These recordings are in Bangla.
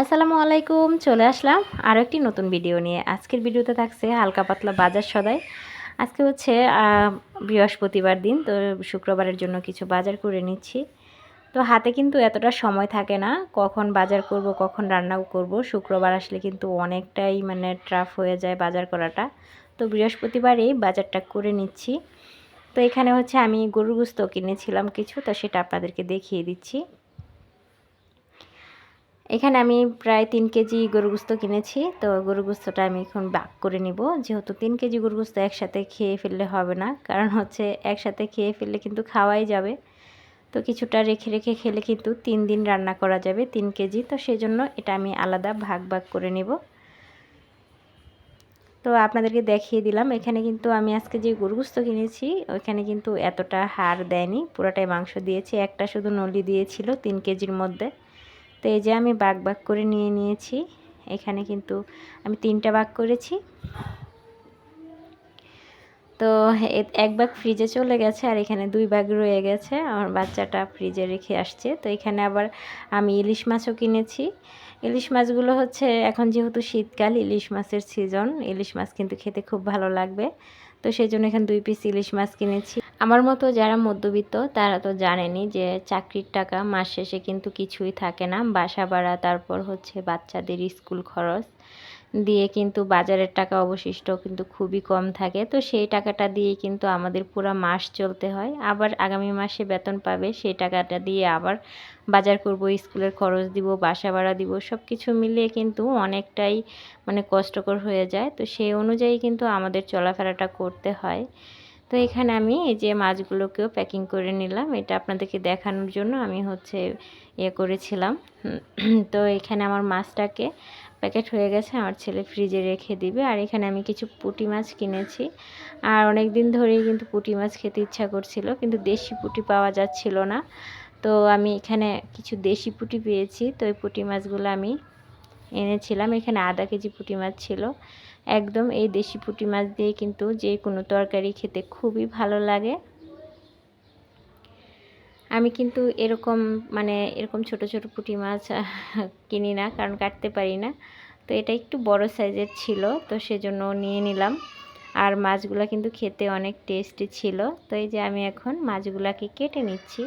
আসসালামু আলাইকুম, চলে আসলাম আরও একটি নতুন ভিডিও নিয়ে। আজকের ভিডিওতে থাকছে হালকা পাতলা বাজার সদাই। আজকে হচ্ছে বৃহস্পতিবার দিন, তো শুক্রবারের জন্য কিছু বাজার করে নিচ্ছি। তো হাতে কিন্তু এতটা সময় থাকে না, কখন বাজার করব, কখন রান্নাও করব। শুক্রবার আসলে কিন্তু অনেকটাই মানে ট্রাফ হয়ে যায় বাজার করাটা। তো বৃহস্পতিবারেই বাজারটা করে নিচ্ছি। তো এখানে হচ্ছে আমি গরুর গুস্ত কিনেছিলাম কিছু, তো সেটা আপনাদেরকে দেখিয়ে দিচ্ছি। এখানে আমি প্রায় তিন কেজি গরু গোস্ত কিনেছি, তো গরু গোস্তটা আমি এখন বাক করে নিব। যেহেতু তিন কেজি গরু গোস্ত একসাথে খেয়ে ফেললে হবে না, কারণ হচ্ছে একসাথে খেয়ে ফেললে কিন্তু খাওয়াই যাবে। তো কিছুটা রেখে রেখে খেলে কিন্তু তিন দিন রান্না করা যাবে, তিন কেজি। তো সেই জন্য এটা আমি আলাদা ভাগ ভাগ করে নেব। তো আপনাদেরকে দেখিয়ে দিলাম, এখানে কিন্তু আমি আজকে যে গরুগুস্ত কিনেছি, ওইখানে কিন্তু এতটা হাড় দেয়নি, পুরোটাই মাংস দিয়েছি। একটা শুধু নলি দিয়েছিল তিন কেজির মধ্যে। তো এই যে আমি বাগ বাগ করে নিয়ে নিয়েছি। এখানে কিন্তু আমি তিনটা বাগ করেছি। তো এক বাগ ফ্রিজে চলে গেছে আর এখানে দুই বাগ রয়ে গেছে। আমার বাচ্চাটা ফ্রিজে রেখে আসছে। তো এখানে আবার আমি ইলিশ মাছও কিনেছি। ইলিশ মাছগুলো হচ্ছে, এখন যেহেতু শীতকাল, ইলিশ মাছের সিজন ইলিশ মাছ কিন্তু খেতে খুব ভালো লাগবে। তো সেই জন্য এখানে দুই পিস ইলিশ মাছ কিনেছি। আমার মতো যারা মধ্যবিত্ত, তারা তো জানেনি যে চাকরির টাকা মাস শেষে কিন্তু কিছুই থাকে না। বাসা ভাড়া, তারপর হচ্ছে বাচ্চাদের স্কুল খরচ। দিয়ে কিন্তু বাজারের টাকা অবশিষ্ট কিন্তু খুবই কম থাকে। তো সেই টাকাটা দিয়ে কিন্তু আমাদের পুরো মাস চলতে হয়। আবার আগামী মাসে বেতন পাবে, সেই টাকাটা দিয়ে আবার বাজার করব, স্কুলের খরচ দিব, বাসা ভাড়া দিব সব কিছু মিলিয়ে কিন্তু অনেকটাই মানে কষ্টকর হয়ে যায়। তো সেই অনুযায়ী কিন্তু আমাদের চলাফেরাটা করতে হয়। তো এখানে আমি এই যে মাছগুলোকেও প্যাকিং করে নিলাম। এটা আপনাদেরকে দেখানোর জন্য আমি হচ্ছে ইয়ে করেছিলাম। তো এখানে আমার মাছটাকে প্যাকেট হয়ে গেছে, আমার ছেলে ফ্রিজে রেখে দিবে। আর এখানে আমি কিছু পুঁটি মাছ কিনেছি। আর অনেক দিন ধরেই কিন্তু পুঁটি মাছ খেতে ইচ্ছা করছিল, কিন্তু দেশি পুঁটি পাওয়া যাচ্ছিল না। তো আমি এখানে কিছু দেশি পুঁটি পেয়েছি। তো ওই পুঁটি মাছগুলো আমি এনেছিলাম। এখানে আধা কেজি পুঁটি মাছ ছিল। একদম এই দেশি পুঁটি মাছ দিয়ে কিন্তু যে কোনো তরকারি খেতে খুবই ভালো লাগে। আমি কিন্তু এরকম মানে এরকম ছোট ছোট পুঁটি মাছ কিনি না, কারণ কাটতে পারি না। তো এটা একটু বড় সাইজের ছিল, তো সেজন্য নিয়ে নিলাম। আর মাছগুলো কিন্তু খেতে অনেক টেস্টি ছিল। তো এই যে আমি এখন মাছগুলাকে কেটে নিচ্ছি।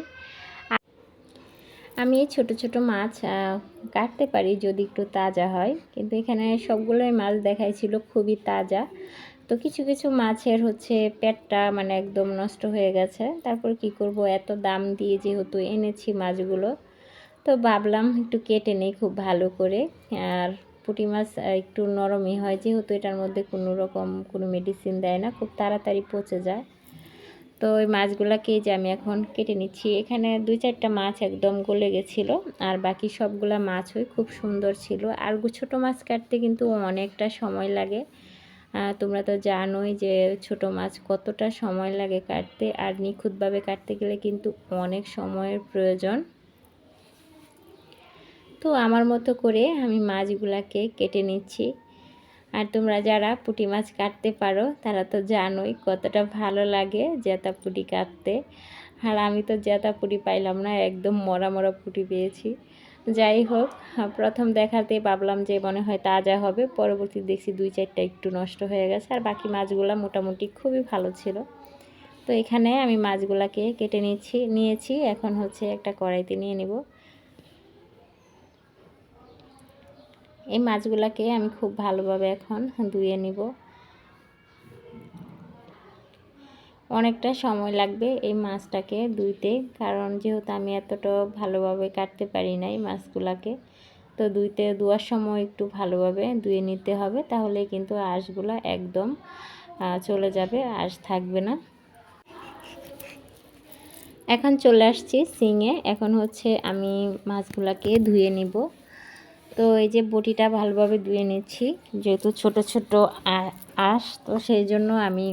আমি এই ছোটো ছোটো মাছ কাটতে পারি যদি একটু তাজা হয়। কিন্তু এখানে সবগুলোই মাছ দেখাইছিল খুবই তাজা। তো কিছু কিছু মাছের হচ্ছে পেটটা মানে একদম নষ্ট হয়ে গেছে। তারপর কি করব? এত দাম দিয়ে যেহেতু এনেছি মাছগুলো, তো ভাবলাম একটু কেটে নেই খুব ভালো করে। আর পুঁটি মাছ একটু নরমই হয়। যেহেতু এটার মধ্যে কোনো রকম কোনো মেডিসিন দেয় না, খুব তাড়াতাড়ি পচে যায়। তো ওই মাছগুলোকে যে আমি এখন কেটে নিচ্ছি। এখানে দুই চারটা মাছ একদম গলে গেছিল, আর বাকি সবগুলা মাছই খুব সুন্দর ছিল। আর ছোটো মাছ কাটতে কিন্তু অনেকটা সময় লাগে। তোমরা তো জানোই যে ছোট মাছ কতটা সময় লাগে কাটতে, আর নিখুঁতভাবে কাটতে গেলে কিন্তু অনেক সময়ের প্রয়োজন। তো আমার মতো করে আমি মাছগুলাকে কেটে নিচ্ছি। আর তোমরা যারা পুঁটি মাছ কাটতে পারো, তারা তো জানোই কতটা ভালো লাগে জেতা পুঁটি কাটতে। আর আমি তো জেতা পুঁটি পাইলাম না, একদম মরা মরা পুঁটি পেয়েছি। যাই হোক প্রথম দেখাতে ভাবলাম যে মনে হয় তাজা হবে, পরবর্তী দেখছি দুই চারটা একটু নষ্ট হয়ে গেছে, আর বাকি মাছগুলো মোটামুটি খুবই ভালো ছিল। তো এখানে আমি মাছগুলাকে কেটে নিচ্ছি, নিয়েছি, এখন হচ্ছে একটা কড়াইতে নিয়ে নেব। এই মাছগুলাকে আমি খুব ভালোভাবে এখন ধুয়ে নিব। অনেকটা সময় লাগবে এই মাছটাকে ধুইতে, কারণ যেহেতু আমি এতটা ভালোভাবে কাটতে পারি নাই মাছগুলাকে, তো ধুইতে ধোয়ার সময় একটু ভালোভাবে ধুয়ে নিতে হবে, তাহলে কিন্তু আঁশগুলো একদম চলে যাবে, আঁশ থাকবে না। এখন চলে আসছি সিঙে এখন হচ্ছে আমি মাছগুলাকে ধুয়ে নিব। তো এই যে বটিটা ভালোভাবে ধুয়ে নিচ্ছি। যেহেতু ছোট ছোট আঁশ, তো সেই জন্য আমি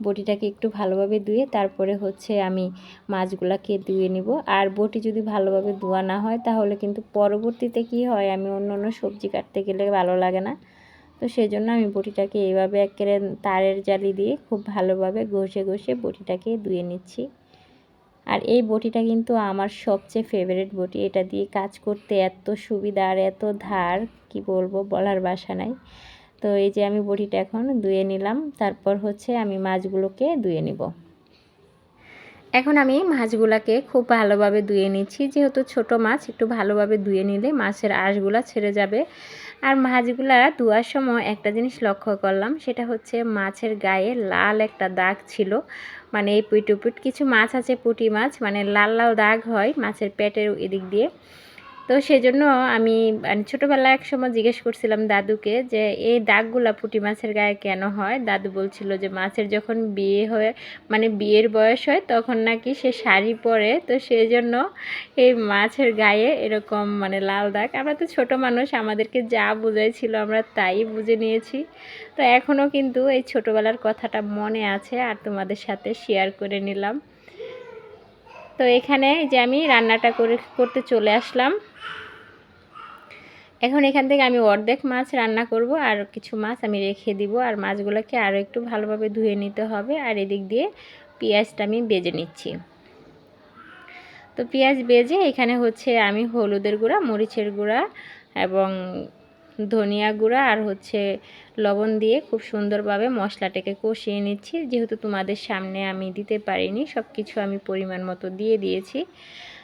বটিটাকে একটু ভালোভাবে ধুয়ে তারপরে হচ্ছে আমি মাছগুলাকে ধুয়ে নিব। আর বটি যদি ভালোভাবে ধোয়া না হয়, তাহলে কিন্তু পরবর্তীতে কি হয়, আমি অন্য অন্য সবজি কাটতে গেলে ভালো লাগে না। তো সেই জন্য আমি বটিটাকে এইভাবে একেবারে তারের জালি দিয়ে খুব ভালোভাবে ঘষে ঘষে বটিটাকে ধুয়ে নিচ্ছি। আর এই বটিটা কিন্তু আমার সবচেয়ে ফেভারিট বটি। এটা দিয়ে কাজ করতে এত সুবিধা আর এত ধার, কি বলব বলার বাসা নাই। তো এই যে আমি বটিটা এখন ধুয়ে নিলাম, তারপর হচ্ছে আমি মাছগুলোকে ধুয়ে নিব। এখন আমি মাছগুলাকে খুব ভালোভাবে ধুয়ে নিচ্ছি। যেহেতু ছোট মাছ, একটু ভালোভাবে ধুয়ে নিলে মাছের আঁশগুলা ছেড়ে যাবে। আর মাছগুলা ধোয়ার সময় একটা জিনিস লক্ষ্য করলাম, সেটা হচ্ছে মাছের গায়ে লাল একটা দাগ ছিল। মানে এই পুইটুপুট কিছু মাছ আছে, পুটি মাছ মানে লাল লাল দাগ হয় মাছের পেটের এদিক দিয়ে। তো সেজন্য আমি মানে ছোটোবেলায় এক সময় জিজ্ঞেস করছিলাম দাদুকে যে, এই দাগগুলা পুঁটি মাছের গায়ে কেন হয়? দাদু বলছিল যে, মাছের যখন বিয়ে হয়ে মানে বিয়ের বয়স হয়, তখন নাকি সে শাড়ি পরে। তো সেই জন্য এই মাছের গায়ে এরকম মানে লাল দাগ। আমরা তো ছোট মানুষ, আমাদেরকে যা বোঝাইছিল আমরা তাই বুঝে নিয়েছি। তো এখনও কিন্তু এই ছোটোবেলার কথাটা মনে আছে, আর তোমাদের সাথে শেয়ার করে নিলাম। তো এখানে যে আমি রান্নাটা করে, করতে চলে আসলাম। এখন এখান থেকে আমি অর্ধেক মাছ রান্না করব আর কিছু মাছ আমি রেখে দিব আর মাছগুলোকে আরও একটু ভালোভাবে ধুয়ে নিতে হবে আর এদিক দিয়ে পেঁয়াজটা আমি বেজে নিচ্ছি। তো পেঁয়াজ বেজে এখানে হচ্ছে আমি হলুদের গুঁড়া, মরিচের গুঁড়া এবং ধনিয়া গুঁড়া আর হচ্ছে লবণ দিয়ে খুব সুন্দরভাবে মশলাটাকে কষিয়ে নিচ্ছি। যেহেতু তোমাদের সামনে আমি দিতে পারিনি সব কিছু আমি পরিমাণ মতো দিয়ে দিয়েছি।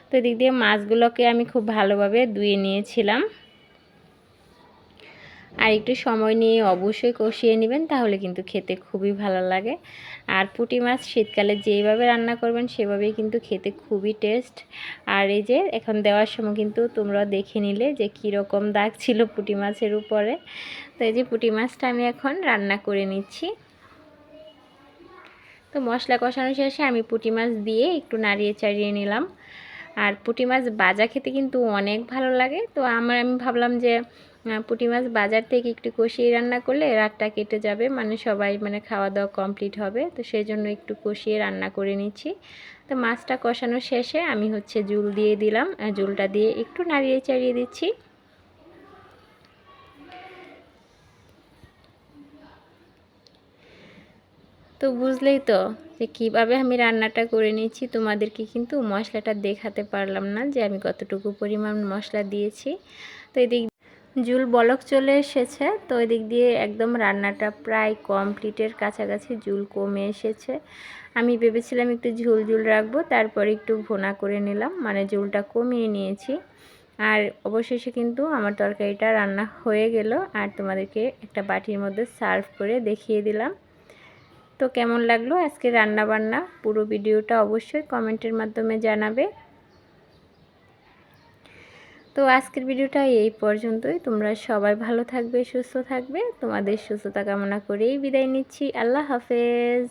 তো এদিক দিয়ে মাছগুলোকে আমি খুব ভালোভাবে ধুয়ে নিয়েছিলাম। আর একটু সময় নিয়ে অবশ্যই কষিয়ে নেবেন, তাহলে কিন্তু খেতে খুবই ভালো লাগে। আর পুঁটি মাছ শীতকালে যেইভাবে রান্না করবেন, সেভাবেই কিন্তু খেতে খুবই টেস্ট আর এই যে এখন দেওয়ার সময় কিন্তু তোমরা দেখে নিলে যে কীরকম দাগ ছিল পুঁটি মাছের উপরে। তো এই যে পুঁটি মাছটা আমি এখন রান্না করে নিচ্ছি। তো মশলা কষানো শেষে আমি পুঁটি মাছ দিয়ে একটু নাড়িয়ে চাড়িয়ে নিলাম। আর পুঁটি মাছ বাজা খেতে কিন্তু অনেক ভালো লাগে। তো আমার আমি ভাবলাম যে পুঁটি মাছ বাজার থেকে একটু কষিয়ে রান্না করলে রাতটা কেটে যাবে মানে সবাই মানে খাওয়া দাওয়া কমপ্লিট হবে। তো সেই জন্য একটু কষিয়ে রান্না করে নিচ্ছি। তো মাছটা কষানো শেষে আমি হচ্ছে জুল দিয়ে দিলাম জুলটা দিয়ে একটু নাড়িয়ে চাড়িয়ে দিচ্ছি। তো বুঝলেই তো যে কীভাবে আমি রান্নাটা করে নিচ্ছি, তোমাদেরকে কিন্তু মশলাটা দেখাতে পারলাম না যে আমি কতটুকু পরিমাণ মশলা দিয়েছি। তো এদিক জুল বলক চলে এসেছে, তো এদিক দিয়ে একদম রান্নাটা প্রায় কমপ্লিটের কাছাকাছি জুল কমে এসেছে। আমি ভেবেছিলাম একটু ঝুল ঝুল রাখব, তারপর একটু ভোনা করে নিলাম মানে ঝুলটা কমিয়ে নিয়েছি। আর অবশেষে কিন্তু আমার তরকারিটা রান্না হয়ে গেল, আর তোমাদেরকে একটা বাটির মধ্যে সার্ভ করে দেখিয়ে দিলাম। তো কেমন লাগল আজকে রান্না বান্না পুরো ভিডিওটা অবশ্যই কমেন্টের মাধ্যমে জানাবে। তো আজকের ভিডিওটা এই পর্যন্তই। তোমরা সবাই ভালো থাকবে, সুস্থ থাকবে। তোমাদের সুস্থতা কামনা করেই বিদায় নিচ্ছি। আল্লাহ হাফেজ।